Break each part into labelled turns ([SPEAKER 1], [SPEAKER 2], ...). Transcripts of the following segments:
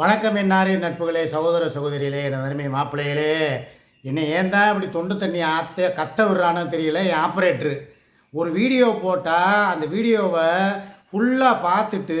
[SPEAKER 1] வணக்கம் என்னாரே நட்புகளே சகோதர சகோதரிகளே என் அருமை மாப்பிள்ளைகளே. என்னை ஏன் தான் இப்படி தொண்டு தண்ணி ஆத்த கத்த விடுறானோ தெரியல என் ஆப்ரேட்ரு ஒரு வீடியோ போட்டால் அந்த வீடியோவை ஃபுல்லாக பார்த்துட்டு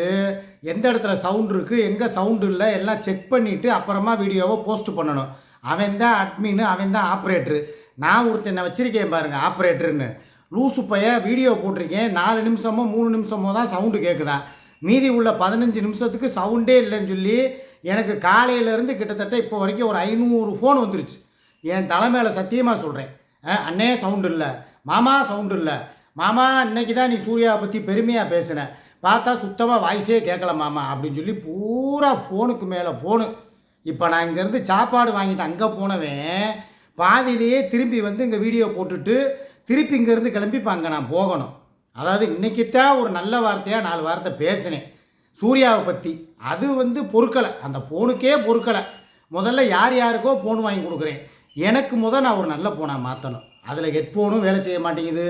[SPEAKER 1] எந்த இடத்துல சவுண்ட் இருக்குது எங்கே சவுண்டு இல்லை எல்லாம் செக் பண்ணிவிட்டு அப்புறமா வீடியோவை போஸ்ட் பண்ணணும். அவன் தான் அட்மின் அவன் தான் ஆப்ரேட்ரு நான் ஒருத்தனை வச்சுருக்கேன் பாருங்கள் ஆப்ரேட்டருன்னு லூசு பைய வீடியோ போட்டிருக்கேன் நாலு நிமிஷமோ மூணு நிமிஷமோ தான் சவுண்டு கேட்குதான் மீதி உள்ள பதினஞ்சு நிமிஷத்துக்கு சவுண்டே இல்லைன்னு சொல்லி எனக்கு காலையிலேருந்து கிட்டத்தட்ட இப்போ வரைக்கும் ஒரு ஐநூறு ஃபோன் வந்துருச்சு. என் தலைமையில் சத்தியமாக சொல்கிறேன் அண்ணே சவுண்டு இல்லை. மாமா சவுண்டு இல்லை. மாமா இன்னைக்கு தான் நீ சூர்யாவை பற்றி பெருமையாக பேசின. பார்த்தா சுத்தமாக வாய்ஸே கேட்கல மாமா அப்படின்னு சொல்லி பூரா ஃபோனுக்கு மேலே ஃபோனு இப்போ நான் இங்கேருந்து சாப்பாடு வாங்கிட்டு அங்கே போனவன் பாதியிலேயே திரும்பி வந்து இங்கே வீடியோ போட்டுட்டு திருப்பி இங்கேருந்து கிளம்பி இப்போ அங்கே நான் போகணும். அதாவது இன்றைக்கித்தான் ஒரு நல்ல வார்த்தையாக நாலு வார்த்தை பேசினேன். சூர்யாவை பற்றி அது வந்து பொறுக்கலை. அந்த ஃபோனுக்கே பொறுக்கலை. முதல்ல யார் யாருக்கோ ஃபோன் வாங்கி கொடுக்குறேன். எனக்கு முத நான் ஒரு நல்ல ஃபோனாக மாற்றணும் அதில் ஹெட்ஃபோனும் வேலை செய்ய மாட்டேங்குது.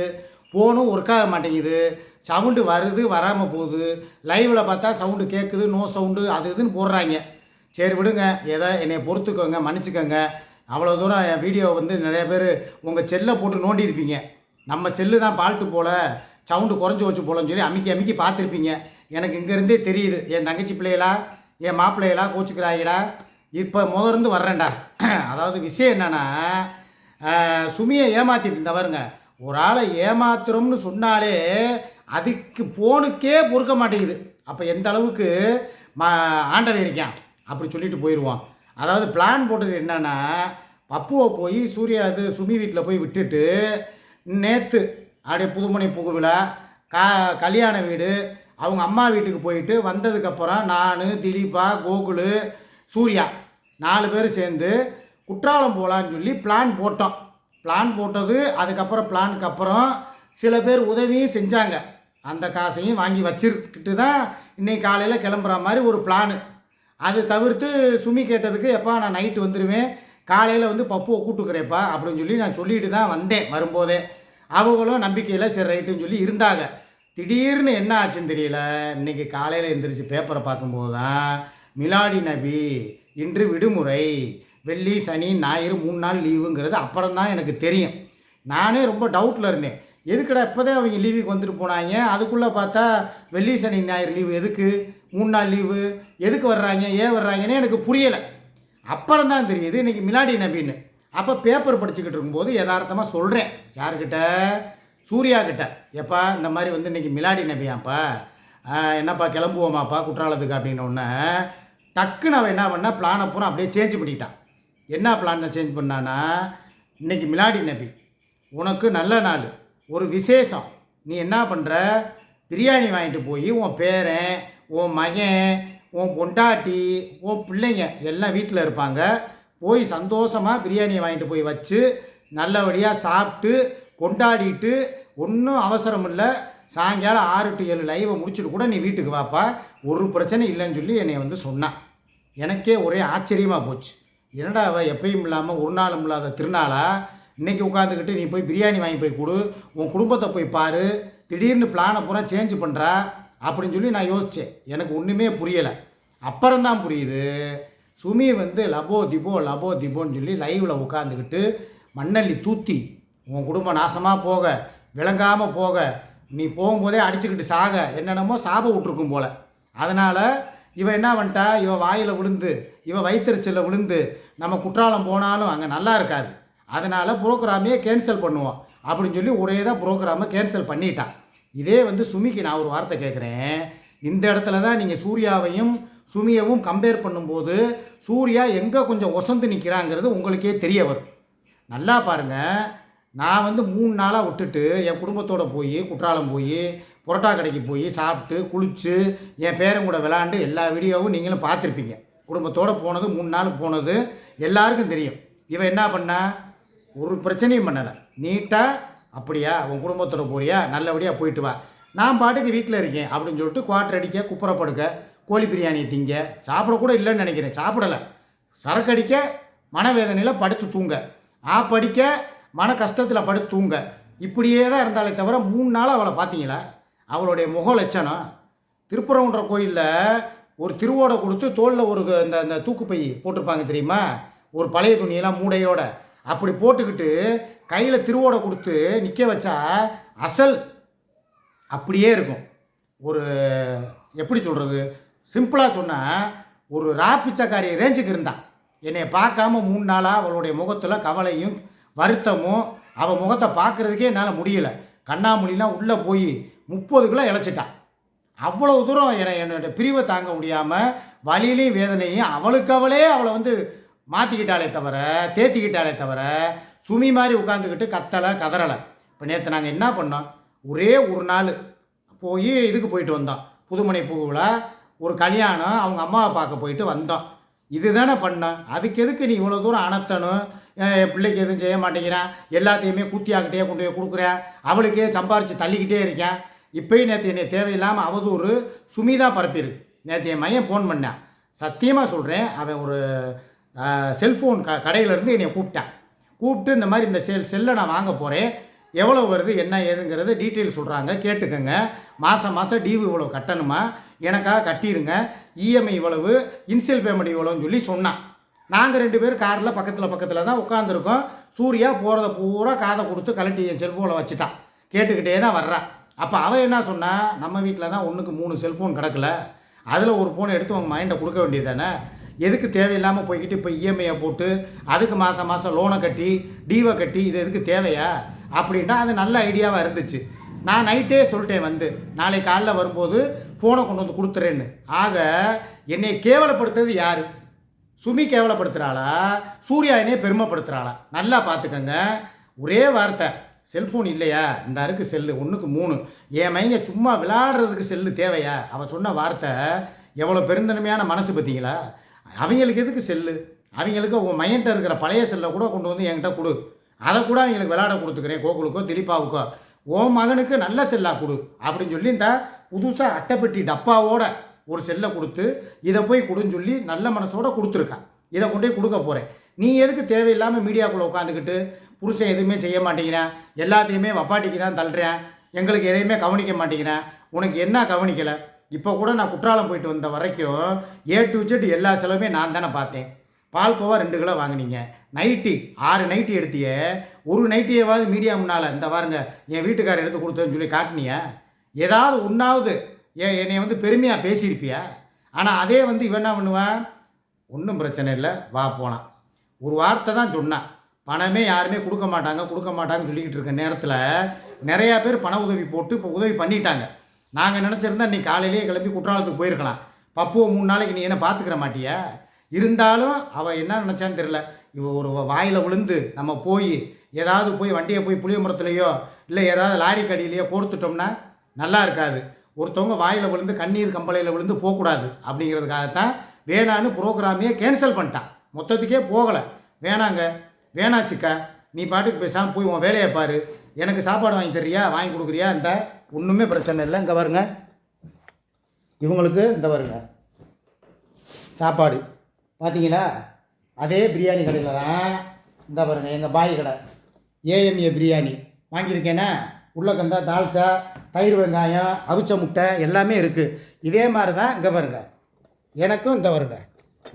[SPEAKER 1] ஃபோனும் ஒர்க் ஆக மாட்டேங்குது. சவுண்டு வருது வராமல் போகுது. லைவில் பார்த்தா சவுண்டு கேட்குது நோ சவுண்டு அது இதுன்னு போடுறாங்க. சரி விடுங்க. ஏதோ என்னை பொறுத்துக்கோங்க மன்னிச்சுக்கோங்க. அவ்வளோ தூரம் என் வீடியோ வந்து நிறைய பேர் உங்கள் செல்லை போட்டு நோண்டியிருப்பீங்க நம்ம செல்லு தான் பால்ட்டு போல் சவுண்டு குறைஞ்சி வச்சு போலன்னு சொல்லி அமைக்கி அமுக்கி பார்த்துருப்பீங்க. எனக்கு இங்கேருந்தே தெரியுது. என் தங்கச்சி பிள்ளைகளா என் மாப்பிள்ளைகளா கோச்சுக்கிறாயிடா இப்போ முதலிருந்து வர்றேன்டா. அதாவது விஷயம் என்னென்னா சுமியை ஏமாற்றிட்டு இருந்தவருங்க ஒரு ஆளை ஏமாத்துறோம்னு சொன்னாலே அதுக்கு போனுக்கே பொறுக்க மாட்டேங்குது. அப்போ எந்த அளவுக்கு மா ஆண்டவன் இருக்கான்? அப்படி சொல்லிட்டு போயிடுவான் அதாவது பிளான் போட்டது என்னென்னா பப்புவை போய் சூர்யா இது சுமி வீட்டில் போய் விட்டுட்டு நேற்று அப்படியே புதுமனை புகுவிழா கா கல்யாண வீடு அவங்க அம்மா வீட்டுக்கு போயிட்டு வந்ததுக்கப்புறம் நான் திலீபா கோகுலு சூர்யா நாலு பேர் சேர்ந்து குற்றாலம் போகலான்னு சொல்லி பிளான் போட்டோம். பிளான் போட்டது அதுக்கப்புறம் பிளானுக்கு அப்புறம் சில பேர் உதவியும் செஞ்சாங்க. அந்த காசையும் வாங்கி வச்சிருக்கிட்டு தான் இன்னைக்கு காலையில் கிளம்புற மாதிரி ஒரு பிளானு அது தவிர்த்து சுமி கேட்டதுக்கு எப்பா நான் நைட்டு வந்துடுவேன் காலையில் வந்து பப்புவை கூட்டுக்கிறேப்பா அப்படின்னு சொல்லி நான் சொல்லிட்டு தான் வந்தேன் வரும்போதே. அவங்களும் நம்பிக்கையில் சரி ரைட்டுன்னு சொல்லி இருந்தாங்க. திடீர்னு என்ன ஆச்சுன்னு தெரியல? இன்னைக்கு காலையில் எந்திரிச்சு பேப்பரை பார்க்கும்போது தான் மிலாடி நபி இன்று விடுமுறை வெள்ளி சனி ஞாயிறு மூணு நாள் லீவுங்கிறது அப்புறம் தான் எனக்கு தெரியும். நானே ரொம்ப டவுட்டில் இருந்தேன். எதுக்குடா இப்போதே அவங்க லீவுக்கு வந்துட்டு போனாங்க? அதுக்குள்ளே பார்த்தா வெள்ளி சனி ஞாயிறு லீவு எதுக்கு? மூணு நாள் லீவு எதுக்கு வர்றாங்க? ஏன் வர்றாங்கன்னு எனக்கு புரியலை. அப்புறம் தான் தெரியுது இன்றைக்கி மிலாடி நபின்னு. அப்போ பேப்பர் படிச்சுக்கிட்டு இருக்கும்போது யதார்த்தமாக சொல்கிறேன் யார்கிட்ட? சூர்யா கிட்ட எப்பா இந்த மாதிரி வந்து இன்றைக்கி மிலாடி நபியாப்பா என்னப்பா கிளம்புவோமாப்பா குற்றாலத்துக்கு? அப்படின்னு ஒன்று டக்குன்னு அவன் என்ன பண்ணா பிளானை பூரா அப்படியே சேஞ்ச் பண்ணிட்டான். என்ன பிளானை சேஞ்ச் பண்ணான்னா இன்றைக்கி மிலாடி நபி உனக்கு நல்ல நாள் ஒரு விசேஷம். நீ என்ன பண்ணுற பிரியாணி வாங்கிட்டு போய் உன் பேரன் உன் மகன் உன் பொண்டாட்டி உன் பிள்ளைங்க எல்லாம் வீட்டில் இருப்பாங்க. போய் சந்தோஷமாக பிரியாணியை வாங்கிட்டு போய் வச்சு நல்லபடியாக சாப்பிட்டு கொண்டாடிட்டு ஒன்றும் அவசரம் இல்லை சாயங்காலம் ஆறு டு ஏழு லைவை முடிச்சுட்டு கூட நீ வீட்டுக்கு வாப்பா. ஒரு பிரச்சனை இல்லைன்னு சொல்லி என்னை வந்து சொன்னான். எனக்கே ஒரே ஆச்சரியமாக போச்சு. என்னடா அவள் எப்பயும் இல்லாமல் ஒரு நாளும் இல்லாத திருநாளாக இன்றைக்கி உட்காந்துக்கிட்டு நீ போய் பிரியாணி வாங்கி போய் கொடு. உன் குடும்பத்தை போய் பாரு. திடீர்னு பிளானை பூரா சேஞ்ச் பண்ணுறா அப்படின்னு சொல்லி நான் யோசித்தேன் எனக்கு ஒன்றுமே புரியலை. அப்புறம்தான் புரியுது. சுமி வந்து லபோ திபோ லபோ திபோன்னு சொல்லி லைவில் உட்காந்துக்கிட்டு மண்ணள்ளி தூத்தி உன் குடும்பம் நாசமாக போக விளங்காமல் போக நீ போகும்போதே அடிச்சுக்கிட்டு சாக என்னென்னமோ சாப விட்ருக்கும் போல. அதனால் இவன் என்ன பண்ணிட்டா இவன் வாயில் விழுந்து இவன் வயிற்றுச்சலில் விழுந்து நம்ம குற்றாலம் போனாலும் அங்கே நல்லா இருக்காது. அதனால் ப்ரோக்ராமையே கேன்சல் பண்ணுவோம். அப்படின்னு சொல்லி ஒரே தான் ப்ரோக்ராமை கேன்சல் பண்ணிட்டான் இதே வந்து சுமிக்கு நான் ஒரு வார்த்தை கேட்குறேன். இந்த இடத்துல தான் நீங்கள் சூர்யாவையும் சுமியவும் கம்பேர் பண்ணும்போது சூர்யா எங்கே கொஞ்சம் ஒசந்து நிற்கிறாங்கிறது உங்களுக்கே தெரிய வரும். நல்லா பாருங்கள் நான் வந்து மூணு நாளாக விட்டுட்டு என் குடும்பத்தோடு போய் குற்றாலம் போய் புரோட்டா கடைக்கு போய் சாப்பிட்டு குளித்து என் பேரன் கூட விளாண்டு எல்லா வீடியோவும் நீங்களும் பார்த்துருப்பீங்க. குடும்பத்தோடு போனது மூணு நாள் போனது எல்லாருக்கும் தெரியும். இவன் என்ன பண்ணா? ஒரு பிரச்சனையும் பண்ணலை. நீட்டாக அப்படியா உன் குடும்பத்தோட போறியா? நல்லபடியாக போயிட்டு வா. நான் பாட்டுக்கு வீட்டில் இருக்கேன் அப்படின்னு சொல்லிட்டு குவாட்டர் அடிக்க குப்புற படுக்க கோழி பிரியாணி திங்க சாப்பிடக்கூட இல்லைன்னு நினைக்கிறேன். சாப்பிடலை. சரக்கு அடிக்க மனவேதனையில் படுத்து தூங்க. ஆப்படிக்க மன கஷ்டத்தில் படுத்து தூங்க. இப்படியே தான் இருந்தாலே தவிர மூணு நாள் அவளை பார்த்தீங்களா? அவளுடைய முக லட்சணம். திருப்பரங்குன்ற கோயிலில் ஒரு திருவோடை கொடுத்து தோளில் ஒரு இந்த இந்த தூக்குப்பை போட்டிருப்பாங்க தெரியுமா? ஒரு பழைய துணியெல்லாம் மூடையோட. அப்படி போட்டுக்கிட்டு கையில் திருவோடை கொடுத்து நிற்க வச்சா அசல் அப்படியே இருக்கும். ஒரு எப்படி சொல்கிறது சிம்பிளாக சொன்னால் ஒரு ரா பிச்சைக்காரி ரேஞ்சுக்கு இருந்தான். என்னை பார்க்காம மூணு நாளாக அவளுடைய முகத்தில் கவலையும் வருத்தமும் அவள் முகத்தை பார்க்குறதுக்கே என்னால் முடியல. கண்ணாமூலிலாம் உள்ளே போய் முப்பது கிலோ இழைச்சிட்டான் அவ்வளோ தூரம் என்னை என்னோடய பிரிவை தாங்க முடியாமல் வலியிலையும் வேதனையும் அவளுக்கு அவளே அவளை வந்து மாற்றிக்கிட்டாலே தவிர தேத்திக்கிட்டாலே தவிர சுமி மாதிரி உட்காந்துக்கிட்டு கத்தலை கதறலை. இப்போ நேற்று நாங்கள் என்ன பண்ணோம்? ஒரே ஒரு நாள் போய் இதுக்கு போயிட்டு வந்தோம். புதுமனை பூவில் ஒரு கல்யாணம் அவங்க அம்மாவை பார்க்க போயிட்டு வந்தோம். இதுதானே பண்ணோம்? அதுக்கு எதுக்கு நீ இவ்வளோ தூரம் அனத்தணும் என் பிள்ளைக்கு எதுவும் செய்ய மாட்டேங்கிறான். எல்லாத்தையுமே குத்தியாக்கிட்டே கொண்டு போய் கொடுக்குறேன். அவளுக்கே சம்பாரித்து தள்ளிக்கிட்டே இருக்கேன். இப்போயும் நேற்று என்னை தேவையில்லாமல் அவதூறு சுமிதா பரப்பியிருக்கு நேற்று என் மையன் ஃபோன் பண்ணேன். சத்தியமாக சொல்கிறேன் அவன் ஒரு செல்ஃபோன் க கடையிலேருந்து என்னை கூப்பிட்டான். கூப்பிட்டு இந்த மாதிரி இந்த செல் செல்லை நான் வாங்க போகிறேன் எவ்வளோ வருது என்ன ஏதுங்கிறது டீட்டெயில் சொல்கிறாங்க கேட்டுக்கோங்க. மாதம் மாதம் டிவி இவ்வளோ கட்டணுமா? எனக்காக கட்டிடுங்க இஎம்ஐ இவ்வளவு இன்சியல் பேமெண்ட் இவ்வளோன்னு சொல்லி சொன்னான். நாங்கள் ரெண்டு பேரும் காரில் பக்கத்தில் பக்கத்தில் தான் உட்காந்துருக்கோம் சூர்யா போகிறத பூரா காதை கொடுத்து கலட்டி என் செல்ஃபோனில் வச்சுட்டான் கேட்டுக்கிட்டே தான் வர்றான் அப்போ அவன் என்ன சொன்னால் நம்ம வீட்டில் தான் ஒன்றுக்கு மூணு செல்ஃபோன் கிடக்கல. அதில் ஒரு ஃபோனை எடுத்து உங்கள் மைண்டை கொடுக்க வேண்டியது தானே எதுக்கு தேவையில்லாமல் போய்கிட்டு இப்போ இஎம்ஐயை போட்டு அதுக்கு மாதம் மாதம் லோனை கட்டி டீவை கட்டி இது எதுக்கு தேவையா? அப்படின்னா அது நல்ல ஐடியாவாக இருந்துச்சு. நான் நைட்டே சொல்லிட்டேன் வந்து நாளை காலைல வரும்போது ஃபோனை கொண்டு வந்து கொடுத்துறேன்னு. ஆக என்னை கேவலப்படுத்துறது யார்? சுமி கேவலப்படுத்துகிறாளா சூர்யா பெருமைப்படுத்துகிறாளா நல்லா பார்த்துக்கங்க. ஒரே வார்த்தை செல்ஃபோன் இல்லையா? இந்த அருக்கு செல்லு ஒன்றுக்கு மூணு. என் மைங்க சும்மா விளாடுறதுக்கு செல்லு தேவையா? அவன் சொன்ன வார்த்தை எவ்வளோ பெருந்தன்மையான மனசு பார்த்தீங்களா? அவங்களுக்கு எதுக்கு செல்லு? அவங்களுக்கு உன் மையன்ட்ட இருக்கிற பழைய செல்லை கூட கொண்டு வந்து என்கிட்ட கொடு. அதை கூட அவங்களுக்கு விளையாட கொடுத்துக்கிறேன் கோகுலுக்கோ திலீபாவுக்கோ உன் மகனுக்கு நல்ல செல்லா கொடு அப்படின்னு சொல்லி இந்த புதுசாக அட்டைப்பெட்டி டப்பாவோட ஒரு செல்லை கொடுத்து இதை போய் கொடுன்னு சொல்லி நல்ல மனசோட கொடுத்துருக்கா. இதை கொண்டு போய் கொடுக்க போகிறேன் நீ எதுக்கு தேவையில்லாமல் மீடியாக்குள்ளே உட்காந்துக்கிட்டு புருஷன் எதுவுமே செய்ய மாட்டேங்கிறேன் எல்லாத்தையுமே வப்பாட்டிக்கு தான் தள்ளுறேன் எங்களுக்கு எதையுமே கவனிக்க மாட்டேங்கிறேன் உனக்கு என்ன கவனிக்கலை? இப்போ கூட நான் குற்றாலம் போயிட்டு வந்த வரைக்கும் ஏ டு ஜெட் எல்லா செலவுமே நான் தானே பார்த்தேன். பால்கோவா ரெண்டு கிலோ வாங்குனீங்க. நைட்டி ஆறு நைட்டி எடுத்திய. ஒரு நைட்டியவாவது மீடியா முன்னால் இந்த பாருங்க என் வீட்டுக்காரர் எடுத்து கொடுத்தேன்னு சொல்லி காட்டினியா? ஏதாவது ஒன்றாவது ஏன் என்னை வந்து பெருமையாக பேசியிருப்பியா? ஆனால் அதே வந்து இவன் என்ன பண்ணுவான்? ஒன்றும் பிரச்சனை இல்லை வா போகலாம் ஒரு வார்த்தை தான் சொன்னான். பணமே யாருமே கொடுக்க மாட்டாங்க கொடுக்க மாட்டாங்கன்னு சொல்லிக்கிட்டு இருக்க நேரத்தில் நிறையா பேர் பண உதவி போட்டு இப்போ உதவி பண்ணிட்டாங்க. நாங்கள் நினச்சிருந்தா நீ காலையிலேயே கிளம்பி குற்றாலத்துக்கு போயிருக்கலாம். பப்புவை மூணு நாளைக்கு நீ என்ன பார்த்துக்கிற மாட்டியா? இருந்தாலும் அவள் என்ன நினச்சான்னு தெரில இவ ஒரு வாயில் விழுந்து நம்ம போய் ஏதாவது போய் வண்டியை போய் புளிய மரத்துலேயோ இல்லை ஏதாவது லாரி கடியிலையோ கோர்த்துட்டோம்னா நல்லா இருக்காது. ஒருத்தவங்க வாயில் விழுந்து கண்ணீர் கம்பளையில் விழுந்து போகக்கூடாது அப்படிங்கிறதுக்காகத்தான் வேணான்னு ப்ரோக்ராமையே கேன்சல் பண்ணிட்டான். மொத்தத்துக்கே போகலை. வேணாங்க வேணாச்சுக்கா நீ பாட்டுக்கு பேசாமல் போய் உன் வேலையை பாரு. எனக்கு சாப்பாடு வாங்கி தர்றியா வாங்கி கொடுக்குறியா இந்த ஒன்றுமே பிரச்சனை இல்லை. இங்கே வருங்க இவங்களுக்கு இந்த வருங்க சாப்பாடு. பார்த்தீங்களா அதே பிரியாணி கடையில் தான் இந்த பாருங்க எங்கள் பாய் கடை. ஏஎம்ஏ பிரியாணி. வாங்கியிருக்கேனா? உள்ளக்கந்தா தால்ச்சா தயிர் வெங்காயம் அவிச்ச முட்டை எல்லாமே இருக்குது இதே மாதிரி தான் இங்கே பாருங்கள் எனக்கும் இந்த வருங்க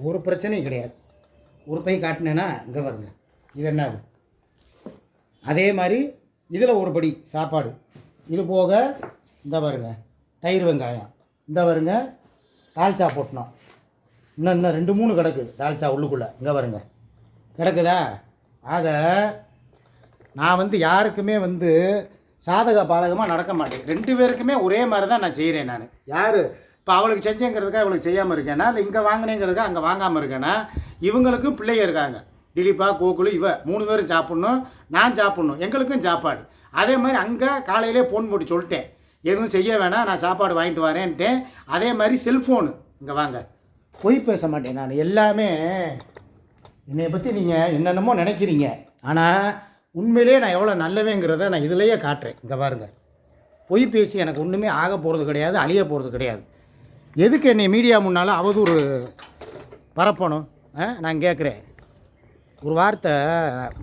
[SPEAKER 1] ஒரு பிரச்சனையும் கிடையாது. ஒரு பை காட்டினேன்னா இங்கே வருங்க இது என்னது? அதே மாதிரி இதில் ஒரு படி சாப்பாடு. இது போக இந்த பாருங்க. தயிர் வெங்காயம். இந்த பாருங்க. தால்ச்சா போட்டணும் இன்னும் இன்னும் ரெண்டு மூணு கிடக்கு தால்ச்சா உள்ளுக்குள்ளே. இங்கே வருங்க கிடக்குதா? ஆக நான் வந்து யாருக்குமே வந்து சாதக பாதகமாக நடக்க மாட்டேன் ரெண்டு பேருக்குமே ஒரே மாதிரி தான் நான் செய்கிறேன் நான். யார்? இப்போ அவளுக்கு செஞ்சேங்கிறதுக்காக இவளுக்கு செய்யாமல் இருக்கேன்னா இல்லை இங்கே வாங்கினேங்கிறதுக்காக அங்கே வாங்காமல் இருக்கேன்னா இவங்களுக்கும் பிள்ளைங்க இருக்காங்க. திலீபா கோகுலு இவ மூணு பேரும் சாப்பிட்ணும். நான் சாப்பிட்ணும். எங்களுக்கும் சாப்பாடு. அதே மாதிரி அங்கே காலையிலே ஃபோன் போட்டு சொல்லிட்டேன். எதுவும் செய்ய வேணாம் நான் சாப்பாடு வாங்கிட்டு வரேன்ட்டேன். அதே மாதிரி செல்ஃபோனு இங்கே வாங்க. பொய் பேச மாட்டேன் நான். எல்லாமே என்னை பற்றி நீங்கள் என்னென்னமோ நினைக்கிறீங்க. ஆனால் உண்மையிலேயே நான் எவ்வளோ நல்லவேங்கிறத நான் இதிலேயே காட்டுறேன். இங்கே பாருங்கள் பொய் பேசி எனக்கு ஒன்றுமே ஆக போகிறது கிடையாது அழிய போகிறது கிடையாது. எதுக்கு என்னை மீடியா முன்னால் அவதூறு பரப்பணும்? ஆ நான் கேட்குறேன் ஒரு வார்த்தை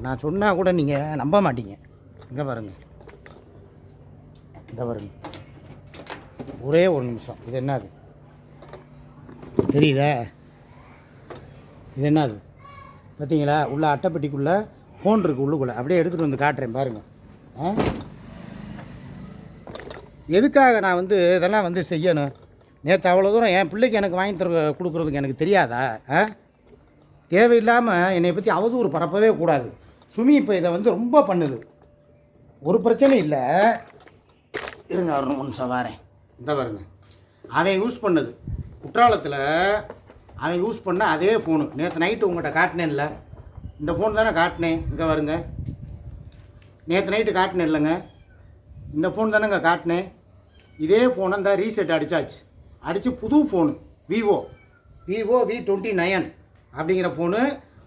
[SPEAKER 1] நான் சொன்னால் கூட நீங்கள் நம்ப மாட்டீங்க. இங்கே பாருங்கள் இங்கே பாருங்க. ஒரே ஒரு நிமிஷம். இது என்னது? தெரியுதா? இது என்னது? பார்த்தீங்களா உள்ள அட்டைப்பெட்டிக்குள்ளே ஃபோன் இருக்குது உள்ளுக்குள்ளே. அப்படியே எடுத்துகிட்டு வந்து காட்டுறேன் பாருங்கள் ஆ? எதுக்காக நான் வந்து இதெல்லாம் வந்து செய்யணும்? நேற்று அவ்வளோ தூரம் என் பிள்ளைக்கு எனக்கு வாங்கி தர கொடுக்குறதுக்கு எனக்கு தெரியாதா? ஆ? தேவையில்லாமல் என்னை பற்றி அவதூறு பரப்பவே கூடாது. சுமி இப்போ இதை வந்து ரொம்ப பண்ணுது. ஒரு பிரச்சனையும் இல்லை. இருங்க ஒரு நிமிஷம் வரேன். இந்த பாருங்க. அவன் யூஸ் பண்ணது. குற்றாலத்தில் அவன் யூஸ் பண்ண அதே ஃபோனு நேற்று நைட்டு உங்கள்கிட்ட காட்டினேன்ல. இந்த ஃபோன் தானே காட்டினேன். இங்கே வருங்க நேற்று நைட்டு காட்டினேன் இல்லைங்க. இந்த ஃபோன் தானேங்க காட்டினேன். இதே ஃபோனை இந்த ரீசெட் அடித்தாச்சு அடித்து புது phone Vivo Vivo V twenty nine அப்படிங்கிற ஃபோனு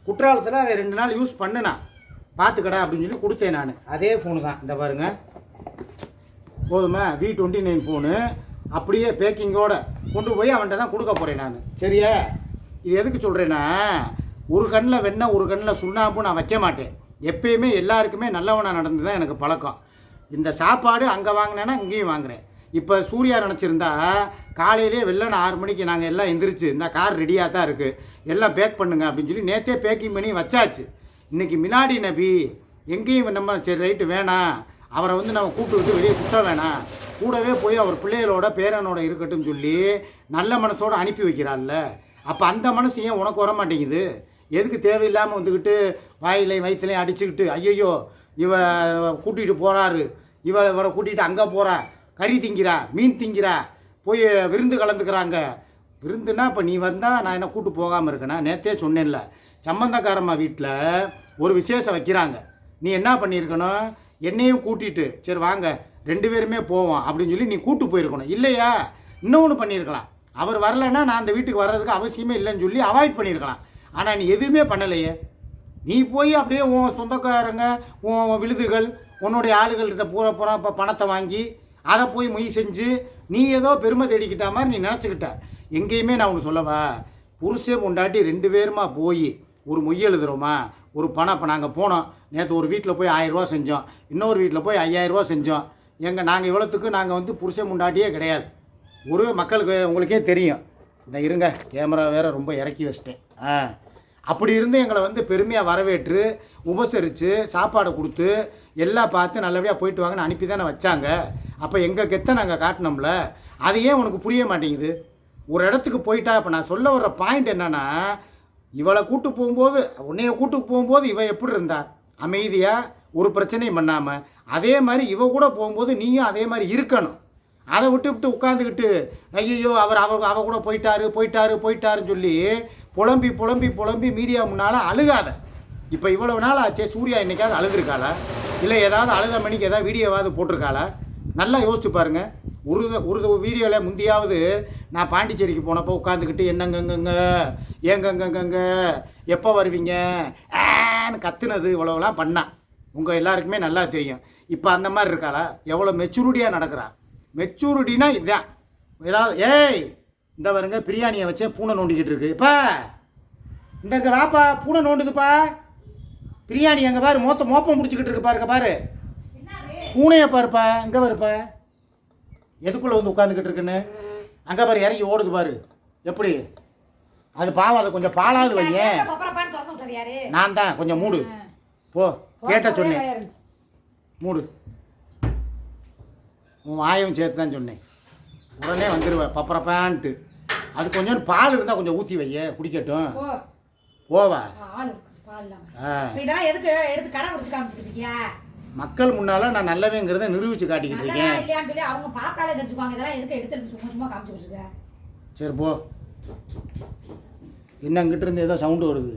[SPEAKER 1] குற்றாலத்தில் அதை ரெண்டு நாள் யூஸ் பண்ணுனான் பார்த்துக்கடா அப்படின்னு சொல்லி கொடுத்தேன் நான். அதே ஃபோனு தான். இந்த பாருங்க. போதுமா? வி டுவெண்ட்டி நைன் ஃபோனு அப்படியே பேக்கிங்கோட கொண்டு போய் அவன்கிட்ட தான் கொடுக்க போகிறேன் நான். சரியா? இது எதுக்கு சொல்கிறேன்னா ஒரு கண்ணில் வெண்ணெய் ஒரு கண்ணில் சுண்ணாம்பு நான் வைக்க மாட்டேன். எப்பயுமே எல்லாருக்குமே நல்லவனாக நடந்து தான் எனக்கு பழக்கம். இந்த சாப்பாடு அங்கே வாங்கினேன்னா இங்கேயும் வாங்குறேன். இப்போ சூர்யா நினச்சிருந்தா காலையிலே வெள்ளன ஆறு மணிக்கு நாங்கள் எல்லாம் எந்திரிச்சு இந்த கார் ரெடியாக தான் இருக்குது எல்லாம் பேக் பண்ணுங்க அப்படின்னு சொல்லி நேற்றே பேக்கிங் பண்ணி வச்சாச்சு. இன்றைக்கி மினாடி நபி எங்கேயும் நம்ம சரி ரைட்டு வேணாம். அவரை வந்து நம்ம கூப்பிட்டு விட்டு வெளியே சுத்த வேணாம். கூடவே போய் அவர் பிள்ளைகளோட பேரனோட இருக்கட்டும் சொல்லி நல்ல மனசோட அனுப்பி வைக்கிறாள்ல. அப்போ அந்த மனசு ஏன் உனக்கு வர மாட்டேங்குது எதுக்கு தேவையில்லாமல் வந்துக்கிட்டு வாயிலையும் வயிற்றுலையும் அடிச்சுக்கிட்டு ஐயையோ இவ கூட்டிகிட்டு போகிறாரு இவ இவரை கூட்டிகிட்டு அங்கே போகிறா கறி திங்கிறா மீன் திங்கிறா போய் விருந்து கலந்துக்கிறாங்க. விருந்துனா இப்போ நீ வந்தால் நான் என்ன கூட்டு போகாமல் இருக்கேனா? நேற்றே சொன்னேன்ல சம்பந்தக்காரம்மா வீட்டில் ஒரு விசேஷம் வைக்கிறாங்க. நீ என்ன பண்ணியிருக்கணும்? என்னையும் கூட்டிட்டு சரி வாங்க ரெண்டு பேருமே போவோம் அப்படின்னு சொல்லி நீ கூட்டு போயிருக்கணும். இல்லையா? இன்னொன்று பண்ணியிருக்கலாம். அவர் வரலைன்னா நான் அந்த வீட்டுக்கு வர்றதுக்கு அவசியமே இல்லைன்னு சொல்லி அவாய்ட் பண்ணியிருக்கலாம். ஆனால் நீ எதுவுமே பண்ணலையே. நீ போய் அப்படியே உன் சொந்தக்காரங்க உன் விழுதுகள் உன்னுடைய ஆளுகள்கிட்ட பூரா பூரா இப்போ பணத்தை வாங்கி அதை போய் மொய் செஞ்சு நீ ஏதோ பெருமை தேடிக்கிட்ட மாதிரி நீ நினச்சிக்கிட்ட. எங்கேயுமே நான் உனக்கு சொல்லவா? புருஷன் பொண்டாட்டி ரெண்டு பேருமா போய் ஒரு மொய் எழுதுறோமா? ஒரு பணம் இப்போ நாங்கள் போனோம். நேற்று ஒரு வீட்டில் போய் ஆயிரரூவா செஞ்சோம். இன்னொரு வீட்டில் போய் ஐயாயிரரூவா செஞ்சோம். எங்கள் நாங்கள் இவ்வளோத்துக்கு நாங்கள் வந்து புருஷன் முண்டாட்டியே கிடையாது. ஒரு மக்களுக்கு உங்களுக்கே தெரியும். இந்த இருங்க கேமரா வேற ரொம்ப இறக்கி வச்சிட்டேன். ஆ. அப்படி இருந்து எங்களை வந்து பெருமையாக வரவேற்று உபசரித்து சாப்பாடை கொடுத்து எல்லாம் பார்த்து நல்லபடியாக போயிட்டு வாங்கன்னு அனுப்பி தானே வச்சாங்க. அப்போ எங்கள் கெத்தை நாங்கள் காட்டினோம்ல அது ஏன் உனக்கு புரிய மாட்டேங்குது? ஒரு இடத்துக்கு போயிட்டா இப்போ நான் சொல்ல வர்ற பாயிண்ட் என்னென்னா இவளை கூட்டு போகும்போது உன்னைய கூட்டுக்கு போகும்போது இவன் எப்படி இருந்தா? அமைதியாக ஒரு பிரச்சனையும் பண்ணாமல் அதே மாதிரி இவ கூட போகும்போது நீயும் அதே மாதிரி இருக்கணும். அதை விட்டு விட்டு உட்காந்துக்கிட்டு ஐயோ அவர் அவர் அவ கூட போயிட்டாரு போயிட்டாரு போயிட்டாருன்னு சொல்லி புலம்பி புலம்பி புலம்பி மீடியா முன்னால் அழுகாத. இப்போ இவ்வளவு நாள் ஆச்சே சூர்யா இன்றைக்காவது அழுதுருக்காளா? இல்லை ஏதாவது அழுத மணிக்கு ஏதாவது வீடியோவாவது போட்டிருக்காளா? நல்லா யோசிச்சு பாருங்க. ஒரு ஒரு வீடியோவில் முந்தியாவது நான் பாண்டிச்சேரிக்கு போனப்போ உட்காந்துக்கிட்டு என்னங்கங்கங்க ஏங்கங்கங்கங்க எப்போ வருவீங்க? ஏன்னு கத்துனது இவ்வளோலாம் பண்ணான் உங்கள் எல்லாருக்குமே நல்லா தெரியும். இப்போ அந்த மாதிரி இருக்காளா? எவ்வளோ மெச்சூரிட்டியாக நடக்கிறா? மெச்சூரிட்டினா இதுதான் ஏதாவது ஏய் இந்த பாருங்க பிரியாணியை வச்சே பூனை நோண்டிக்கிட்டு இருக்கு. இப்பா இந்த இங்க வாப்பா பூனை நோண்டுதுப்பா. பிரியாணி அங்கே பாரு மொத்த மோப்பம் முடிச்சுக்கிட்டு இருக்கு பாருங்க பாரு. பூனையை பாருப்பா இங்கே பாருப்பா. எதுக்குள்ளே வந்து உட்காந்துக்கிட்டு இருக்குன்னு? அங்கே பாரு இறங்கி ஓடுது பாரு. எப்படி? அது பாவம் அது கொஞ்சம் பாலாவது வையேன். நான் தான் கொஞ்சம் மூடு. போ கேட்ட சொன்னேன். மூடு. உன் வாயும் சேர்த்து தான் சொன்னேன். உடனே வந்துடுவேன் பப்பரப்பான்ட்டு அது கொஞ்சம் பால் இருந்தால் கொஞ்சம் ஊற்றி வைய குடிக்கட்டும் போவா
[SPEAKER 2] இதெல்லாம் எதுக்கு எடுத்து கடை இருக்கியா
[SPEAKER 1] மக்கள் முன்னால் நான் நல்லவேங்கிறத நிரூபித்து காட்டிக்கிட்டு இருக்கேன்
[SPEAKER 2] இல்லையான்னு சொல்லி அவங்க பார்த்தாலே தெரிஞ்சுக்குவாங்க இதெல்லாம் எதுக்கு எடுத்து எடுத்து சும்மா சும்மா காமிச்சுக்கிட்டு இருக்க
[SPEAKER 1] சரி போ என்ன அங்கிட்ட இருந்து ஏதோ சவுண்டு வருது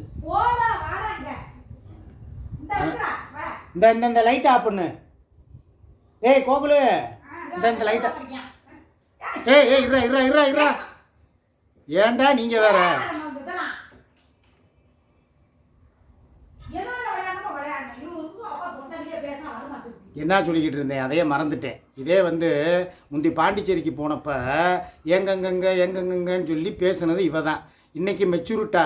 [SPEAKER 2] இந்த
[SPEAKER 1] இந்த இந்த லைட் ஆஃப் பண்ணு ஏய் கோகுலு இந்த இந்த லைட்டை ஏய் ஏய் இருடா இருடா இருடா இருடா. ஏன்டா நீங்கள் வேற? என்ன சொல்லிக்கிட்டு இருந்தேன்? அதையே மறந்துட்டேன். இதே வந்து முந்தி பாண்டிச்சேரிக்கு போனப்ப எங்கெங்கங்க எங்கெங்கங்கன்னு சொல்லி பேசுனது இவ தான் இன்றைக்கி மெச்சூரிட்டா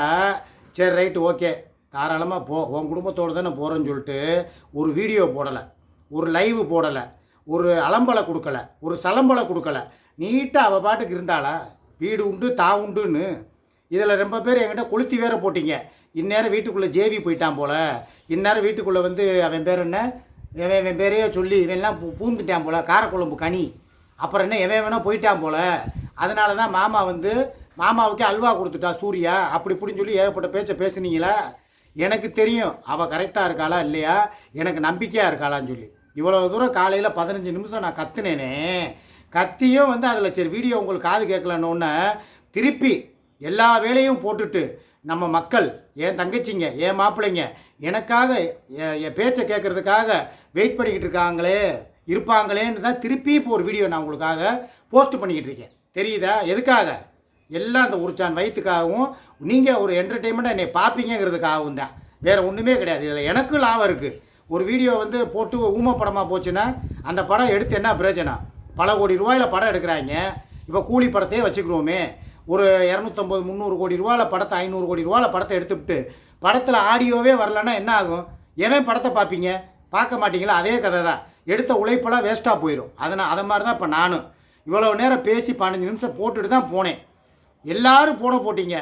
[SPEAKER 1] சரி ரைட்டு ஓகே தாராளமாக போ. உன் குடும்பத்தோடு தானே போகிறேன்னு சொல்லிட்டு ஒரு வீடியோ போடலை. ஒரு லைவ் போடலை. ஒரு அலம்பலை கொடுக்கல. ஒரு சலம்பலை கொடுக்கல. நீட்டாக அவள் பாட்டுக்கு இருந்தாளா? வீடு உண்டு தா உண்டுன்னு. இதில் ரொம்ப பேர் என்கிட்ட கொளுத்தி வேற போட்டீங்க. இந்நேரம் வீட்டுக்குள்ளே ஜேவி போயிட்டான் போல். இந்நேரம் வீட்டுக்குள்ளே வந்து அவன் பேர் என்ன? இவன் இவன் பேரையே சொல்லி இவன்லாம் பூ பூந்துட்டான் போல். காரக்குழம்பு கனி. அப்புறம் என்ன எவன் வேணால் போயிட்டான் போல். அதனால தான் மாமா வந்து மாமாவுக்கே அல்வா கொடுத்துட்டா சூர்யா. அப்படி இப்படின்னு சொல்லி ஏகப்பட்ட பேச்சை பேசுனீங்களா? எனக்கு தெரியும். அவள் கரெக்டாக இருக்காளா இல்லையா? எனக்கு நம்பிக்கையாக இருக்காளான்னு சொல்லி. இவ்வளோ தூரம் காலையில் பதினஞ்சு நிமிஷம் நான் கத்துனேனே. கத்தியும் வந்து அதில் சரி வீடியோ உங்களுக்கு காது கேட்கலன்னொன்னே திருப்பி எல்லா வேலையும் போட்டுட்டு நம்ம மக்கள் என் தங்கச்சிங்க என் மாப்பிள்ளைங்க எனக்காக என் என் பேச்சை கேட்குறதுக்காக வெயிட் பண்ணிக்கிட்டு இருக்காங்களே இருப்பாங்களேன்னு தான் திருப்பி இப்போ ஒரு வீடியோ நான் உங்களுக்காக போஸ்ட் பண்ணிக்கிட்டு இருக்கேன். தெரியுதா? எதுக்காக? எல்லாம் அந்த உரிச்சான் வயிற்றுக்காகவும் நீங்கள் ஒரு என்டர்டெயின்மெண்ட்டாக என்னை பார்ப்பீங்கிறதுக்காகவும் தான். வேறு ஒன்றுமே கிடையாது. இதில் எனக்கும் லாபம் இருக்குது ஒரு வீடியோ வந்து போட்டு ஊம படமாக போச்சுன்னா அந்த படம் எடுத்து என்ன பிரயோஜனம்? பல கோடி ரூபாயில் படம் எடுக்கிறாங்க. இப்போ கூலி படத்தையே வச்சுக்கிறோமே. ஒரு இரநூத்தம்பது முந்நூறு கோடி ரூபாயில் படத்தை ஐநூறு கோடி ரூபாயில் படத்தை எடுத்துவிட்டு படத்தில் ஆடியோவே வரலன்னா என்ன ஆகும்? எவன் படத்தை பார்ப்பீங்க? பார்க்க மாட்டீங்களா? அதே கதை தான் எடுத்த உழைப்பெல்லாம் வேஸ்ட்டாக போயிடும் அதனால் அதை மாதிரி தான் இப்போ நானும் இவ்வளோ நேரம் பேசி பதினஞ்சு நிமிஷம் போட்டுட்டு தான் போனேன். எல்லோரும் போன போட்டிங்க.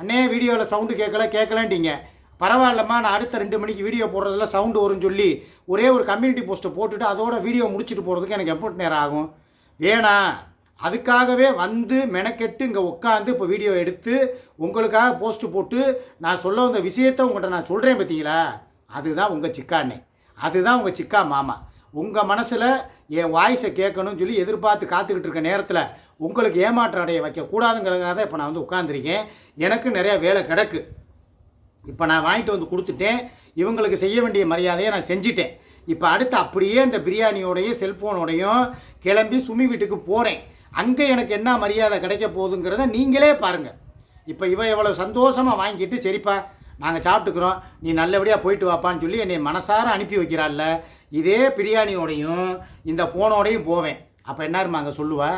[SPEAKER 1] அண்ணே வீடியோவில் சவுண்டு கேட்கல கேட்கலன்ட்டிங்க. பரவாயில்லம்மா நான் அடுத்த ரெண்டு மணிக்கு வீடியோ போடுறதுல சவுண்டு வரும்னு சொல்லி ஒரே ஒரு கம்யூனிட்டி போஸ்ட்டை போட்டுட்டு அதோட வீடியோ முடிச்சுட்டு போகிறதுக்கு எனக்கு எப்போ நேரம் ஆகும். ஏன்னா அதுக்காகவே வந்து மெனக்கெட்டு இங்கே உட்காந்து இப்போ வீடியோ எடுத்து உங்களுக்காக போஸ்ட் போட்டு நான் சொல்ல வந்த விஷயத்தை உங்கள்கிட்ட நான் சொல்கிறேன் பார்த்தீங்களா அதுதான் உங்கள் சிக்காண்ணே. அதுதான் உங்கள் சிக்கா மாமா. உங்கள் மனசில் என் வாய்ஸை கேட்கணும்னு சொல்லி எதிர்பார்த்து காத்துக்கிட்டு இருக்க நேரத்தில் உங்களுக்கு ஏமாற்றம் அடைய வைக்கக்கூடாதுங்கிறதுக்காக தான் இப்போ நான் வந்து உட்காந்துருக்கேன் எனக்கு நிறையா வேலை கிடக்கு. இப்போ நான் வாங்கிட்டு வந்து கொடுத்துட்டேன். இவங்களுக்கு செய்ய வேண்டிய மரியாதையை நான் செஞ்சிட்டேன். இப்போ அடுத்து அப்படியே அந்த பிரியாணியோடையும் செல்ஃபோனோடையும் கிளம்பி சுமி வீட்டுக்கு போகிறேன் அங்கே எனக்கு என்ன மரியாதை கிடைக்க போகுதுங்கிறத நீங்களே பாருங்கள் இப்போ இவன் எவ்வளோ சந்தோஷமாக வாங்கிட்டு சரிப்பா நாங்கள் சாப்பிட்டுக்கிறோம் நீ நல்லபடியாக போயிட்டு வாப்பான்னு சொல்லி என்னை மனசார அனுப்பி வைக்கிறாள்ல. இதே பிரியாணியோடையும் இந்த ஃபோனோடையும் போவேன். அப்போ என்ன இருமாங்க சொல்லுவா?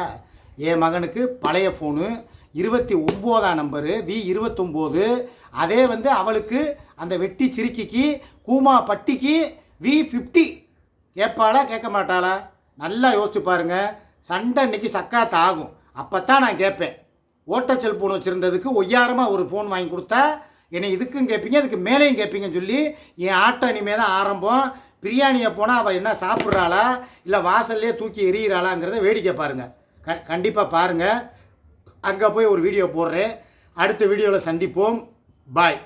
[SPEAKER 1] என் மகனுக்கு பழைய ஃபோனு இருபத்தி ஒம்போதாம் நம்பரு வி இருபத்தொம்போது. அதே வந்து அவளுக்கு அந்த வெட்டி சிரிக்கிக்கு கூமா பட்டிக்கு வி ஃபிஃப்டி கேட்பாளா கேட்க மாட்டாளா நல்லா யோசிச்சு பாருங்க. சண்டை இன்னைக்கு சக்காத்து ஆகும். அப்போ தான் நான் கேட்பேன். ஓட்டச்சல் ஃபோன் வச்சுருந்ததுக்கு ஒய்யாரமாக ஒரு ஃபோன் வாங்கி கொடுத்தா என்னை இதுக்கும் கேட்பீங்க அதுக்கு மேலேயும் கேட்பீங்கன்னு சொல்லி என் ஆட்டம் இனிமே தான் ஆரம்பம். பிரியாணியை போனால் அவள் என்ன சாப்பிட்றாளா? இல்லை வாசல்லே தூக்கி எரியிறாளாங்கிறத வேடிக்கை பாருங்கள் க கண்டிப்பாக பாருங்கள் அங்கே போய் ஒரு வீடியோ போடுறேன். அடுத்த வீடியோவில் சந்திப்போம். பாய்